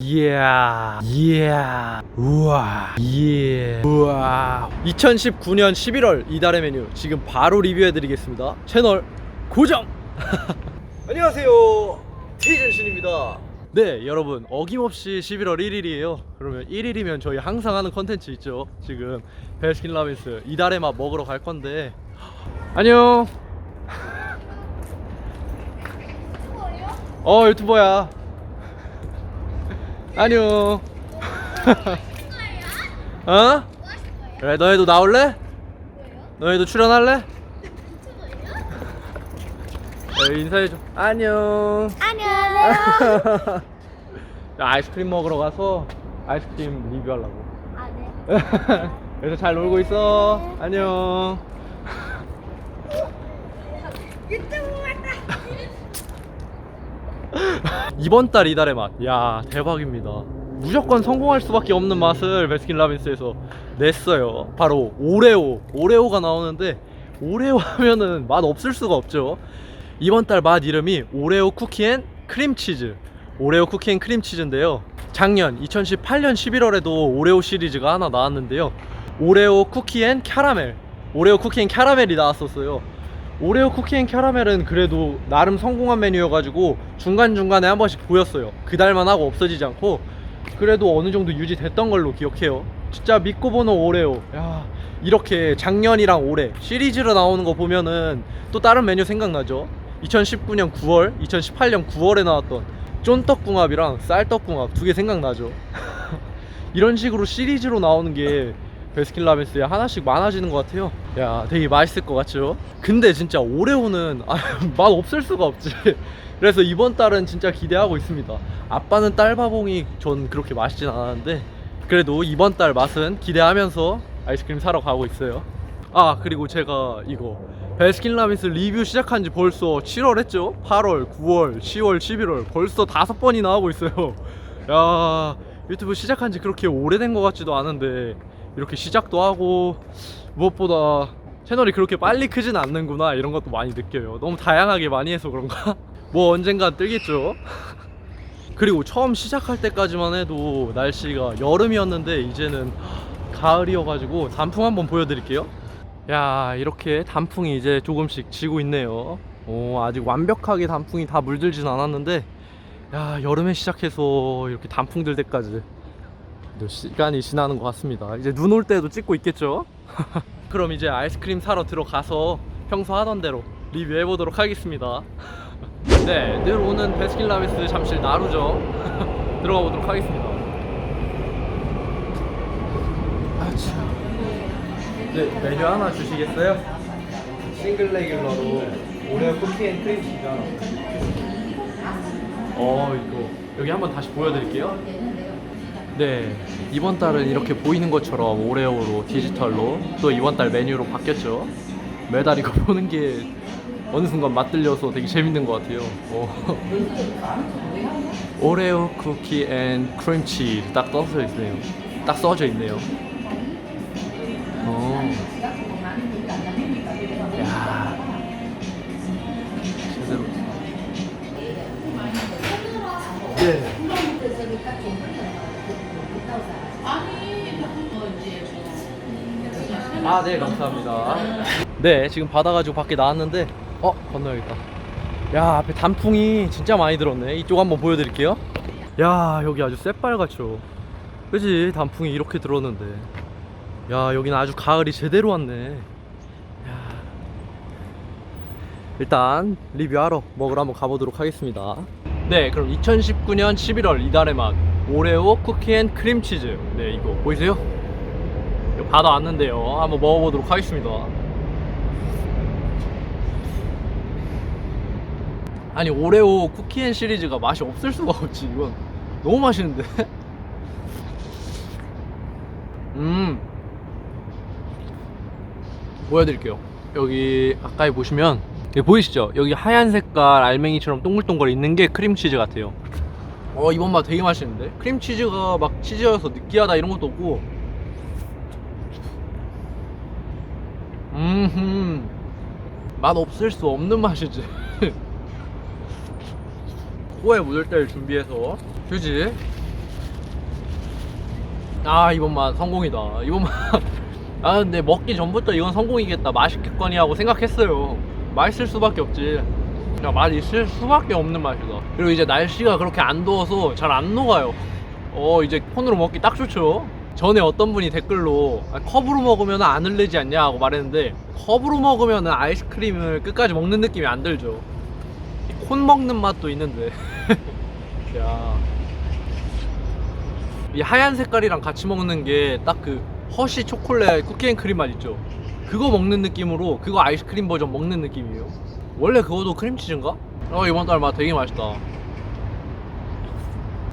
이야 이야 우와. 예 우와 2019년 11월 이달의 메뉴 지금 바로 리뷰해드리겠습니다. 채널 고정! 안녕하세요. 테이전신입니다. 네 여러분. 어김없이 11월 1일이에요. 그러면 1일이면 저희 항상 하는 컨텐츠 있죠. 지금 베스킨 라빈스 이달의 맛 먹으러 갈 건데. 안녕. 어 유튜버야 안녕 어? 그래 너희도 나올래? 너희도 출연할래? 네, 인사해줘 안녕 안녕하세요. 아이스크림 먹으러 가서 아이스크림 리뷰하려고 아, 네. 그래서 잘 놀고 있어 안녕 유튜브. 이번 달 이달의 맛. 야 대박입니다. 무조건 성공할 수밖에 없는 맛을 베스킨라빈스에서 냈어요. 바로 오레오. 오레오가 나오는데 오레오 하면은 맛 없을 수가 없죠. 이번 달 맛 이름이 오레오 쿠키앤 크림치즈. 오레오 쿠키앤 크림치즈인데요. 작년 2018년 11월에도 오레오 시리즈가 하나 나왔는데요. 오레오 쿠키앤 캐러멜. 오레오 쿠키앤 캐러멜이 나왔었어요. 오레오 쿠키앤 캐러멜은 그래도 나름 성공한 메뉴여가지고 중간중간에 한 번씩 보였어요. 그달만 하고 없어지지 않고 그래도 어느 정도 유지됐던 걸로 기억해요. 진짜 믿고 보는 오레오. 야 이렇게 작년이랑 올해 시리즈로 나오는 거 보면은 또 다른 메뉴 생각나죠? 2019년 9월 2018년 9월에 나왔던 쫀떡궁합이랑 쌀떡궁합 두 개 생각나죠? 이런 식으로 시리즈로 나오는 게 베스킨라빈스에 하나씩 많아지는 것 같아요. 야, 되게 맛있을 것 같죠? 근데 진짜 오레오는 아, 맛 없을 수가 없지. 그래서 이번 달은 진짜 기대하고 있습니다. 아빠는 딸바봉이 전 그렇게 맛있진 않았는데 그래도 이번 달 맛은 기대하면서 아이스크림 사러 가고 있어요. 아 그리고 제가 이거 베스킨라빈스 리뷰 시작한 지 벌써 7월 했죠? 8월, 9월, 10월, 11월 벌써 다섯 번이나 하고 있어요. 야 유튜브 시작한 지 그렇게 오래된 것 같지도 않은데 이렇게 시작도 하고 무엇보다 채널이 그렇게 빨리 크진 않는구나 이런 것도 많이 느껴요. 너무 다양하게 많이 해서 그런가? 뭐 언젠간 뜨겠죠. 그리고 처음 시작할 때까지만 해도 날씨가 여름이었는데 이제는 가을이어가지고 단풍 한번 보여드릴게요. 야 이렇게 단풍이 이제 조금씩 지고 있네요. 오 아직 완벽하게 단풍이 다 물들진 않았는데 야 여름에 시작해서 이렇게 단풍 들 때까지 또 시간이 지나는 것 같습니다. 이제 눈 올 때도 찍고 있겠죠? 그럼 이제 아이스크림 사러 들어가서 평소 하던 대로 리뷰해 보도록 하겠습니다. 네, 늘 오는 베스킨라빈스 잠실 나루죠. 들어가 보도록 하겠습니다. 아차. 네, 메뉴 하나 주시겠어요? 싱글 레귤러로 오레오 쿠키 앤 크림 하나. 어, 이거 여기 한번 다시 보여드릴게요. 네 이번 달은 이렇게 보이는 것처럼 오레오로 디지털로 또 이번 달 메뉴로 바뀌었죠 매달 이거 보는 게 어느 순간 맛들려서 되게 재밌는 것 같아요 어. 오레오 쿠키 앤 크림치즈 딱 써져 있네요 딱 써져 있네요 어. 야. 제대로 네. 아, 네, 감사합니다. 네, 지금 받아가지고 밖에 나왔는데, 어, 건너야겠다. 야, 앞에 단풍이 진짜 많이 들었네. 이쪽 한번 보여드릴게요. 야, 여기 아주 새빨갛죠. 그지? 단풍이 이렇게 들었는데. 야, 여기는 아주 가을이 제대로 왔네. 야. 일단, 리뷰하러 먹으러 한번 가보도록 하겠습니다. 네, 그럼 2019년 11월 이달의 맛. 오레오 쿠키 앤 크림치즈. 네, 이거 보이세요? 받아왔는데요. 한번 먹어보도록 하겠습니다. 아니 오레오 쿠키앤 시리즈가 맛이 없을 수가 없지. 이건 너무 맛있는데. 음. 보여드릴게요. 여기 가까이 보시면 여기 보이시죠? 여기 하얀 색깔 알맹이처럼 동글동글 있는 게 크림치즈 같아요. 어 이번 맛 되게 맛있는데? 크림치즈가 막 치즈여서 느끼하다 이런 것도 없고 음흠. 맛 없을 수 없는 맛이지. 코에 묻을 때를 준비해서. 그지. 아 이번 맛 성공이다. 이번 맛아 근데 먹기 전부터 이건 성공이겠다. 맛있겠거니 하고 생각했어요. 맛있을 수밖에 없지. 그냥 맛 있을 수밖에 없는 맛이다. 그리고 이제 날씨가 그렇게 안 더워서 잘 안 녹아요. 어 이제 폰으로 먹기 딱 좋죠 전에 어떤 분이 댓글로 아, 컵으로 먹으면 안 흘리지 않냐 하고 말했는데 컵으로 먹으면 아이스크림을 끝까지 먹는 느낌이 안 들죠. 이콘 먹는 맛도 있는데. 야. 이 하얀 색깔이랑 같이 먹는 게 딱 그 허쉬 초콜릿 쿠키앤크림 맛 있죠? 그거 먹는 느낌으로 그거 아이스크림 버전 먹는 느낌이에요. 원래 그거도 크림치즈인가? 어 이번 달맛 되게 맛있다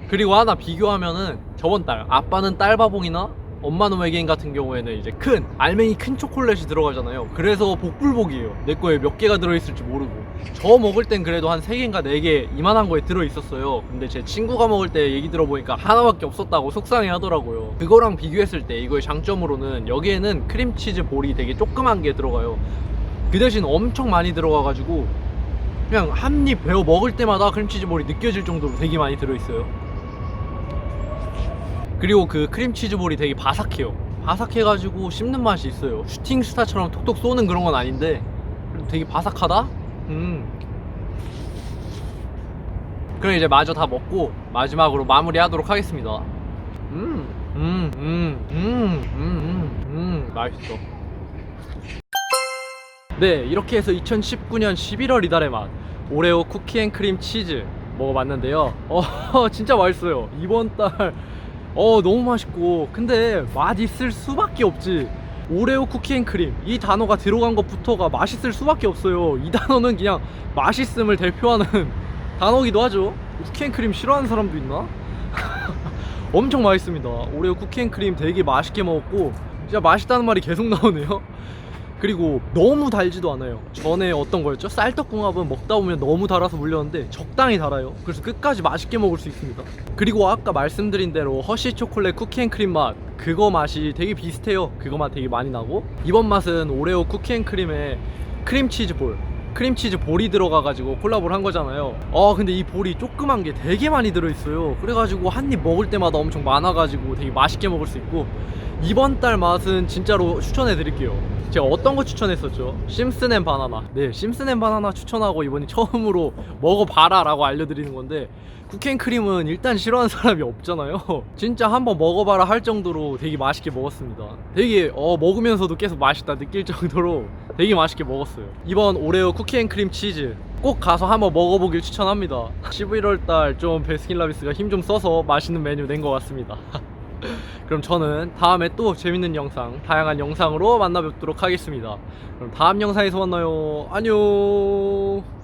그리고 하나 비교하면은 저번 달 아빠는 딸바봉이나 엄마는 외계인 같은 경우에는 이제 큰 알맹이 큰 초콜릿이 들어가잖아요. 그래서 복불복이에요. 내 거에 몇 개가 들어있을지 모르고. 저 먹을 땐 그래도 한 3개인가 4개 이만한 거에 들어있었어요. 근데 제 친구가 먹을 때 얘기 들어보니까 하나밖에 없었다고 속상해 하더라고요. 그거랑 비교했을 때 이거의 장점으로는 여기에는 크림치즈 볼이 되게 조그만 게 들어가요. 그 대신 엄청 많이 들어가가지고 그냥 한 입 베어 먹을 때마다 크림치즈 볼이 느껴질 정도로 되게 많이 들어있어요 그리고 그 크림치즈 볼이 되게 바삭해요. 바삭해가지고 씹는 맛이 있어요. 슈팅 스타처럼 톡톡 쏘는 그런 건 아닌데 되게 바삭하다. 음. 그럼 이제 마저 다 먹고 마지막으로 마무리하도록 하겠습니다. 음, 음, 음, 음, 음, 음, 음, 맛있어. 네, 이렇게 해서 2019년 11월 이달의 맛 오레오 쿠키앤크림 치즈 먹어봤는데요. 어, 진짜 맛있어요. 이번 달 어 너무 맛있고. 근데 맛 있을 수밖에 없지. 오레오 쿠키앤크림. 이 단어가 들어간 것부터가 맛있을 수밖에 없어요. 이 단어는 그냥 맛있음을 대표하는 단어기도 하죠. 쿠키앤크림 싫어하는 사람도 있나? 엄청 맛있습니다. 오레오 쿠키앤크림 되게 맛있게 먹었고 진짜 맛있다는 말이 계속 나오네요 그리고 너무 달지도 않아요. 전에 어떤 거였죠? 쌀떡궁합은 먹다 보면 너무 달아서 물렸는데 적당히 달아요. 그래서 끝까지 맛있게 먹을 수 있습니다. 그리고 아까 말씀드린 대로 허쉬 초콜릿 쿠키앤크림 맛 그거 맛이 되게 비슷해요. 그거 맛 되게 많이 나고 이번 맛은 오레오 쿠키앤크림에 크림치즈 볼 크림치즈 볼이 들어가가지고 콜라보를 한 거잖아요. 어 근데 이 볼이 조그만 게 되게 많이 들어있어요. 그래가지고 한 입 먹을 때마다 엄청 많아가지고 되게 맛있게 먹을 수 있고 이번 달 맛은 진짜로 추천해 드릴게요. 제가 어떤 거 추천했었죠? 심스앤 바나나. 네, 심스앤 바나나 추천하고 이번이 처음으로 먹어봐라 라고 알려드리는 건데 쿠키앤크림은 일단 싫어하는 사람이 없잖아요. 진짜 한번 먹어봐라 할 정도로 되게 맛있게 먹었습니다. 되게 어 먹으면서도 계속 맛있다 느낄 정도로 되게 맛있게 먹었어요. 이번 오레오 쿠키앤크림 치즈 꼭 가서 한번 먹어보길 추천합니다. 11월 달 좀 베스킨라빈스가 힘 좀 써서 맛있는 메뉴 낸 것 같습니다. 그럼 저는 다음에 또 재밌는 영상, 다양한 영상으로 만나 뵙도록 하겠습니다. 그럼 다음 영상에서 만나요. 안녕.